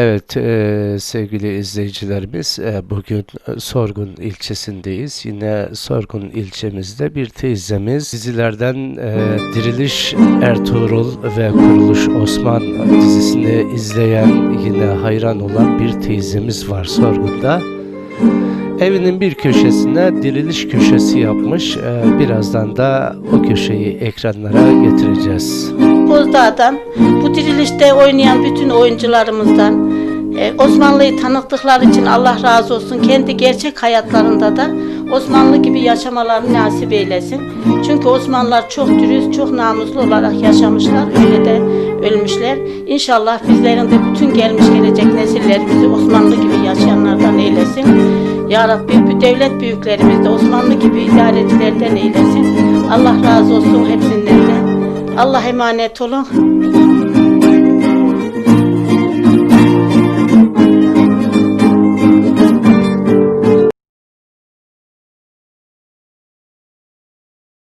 Evet e, sevgili izleyicilerimiz e, bugün Sorgun ilçesindeyiz. Yine Sorgun ilçemizde bir teyzemiz dizilerden e, Diriliş Ertuğrul ve Kuruluş Osman dizisini izleyen yine hayran olan bir teyzemiz var Sorgun'da. Evinin bir köşesine diriliş köşesi yapmış. E, birazdan da o köşeyi ekranlara getireceğiz. Bozdağ'dan, bu dirilişte oynayan bütün oyuncularımızdan, Osmanlı'yı tanıttıkları için Allah razı olsun. Kendi gerçek hayatlarında da Osmanlı gibi yaşamalarını nasip eylesin. Çünkü Osmanlılar çok dürüst, çok namuslu olarak yaşamışlar. Öyle de ölmüşler. İnşallah bizlerin de bütün gelmiş gelecek nesillerimizi Osmanlı gibi yaşayanlardan eylesin. Ya Rabbi bu devlet büyüklerimiz de Osmanlı gibi idarecilerden eylesin. Allah razı olsun hepsinden de. Allah emanet olun.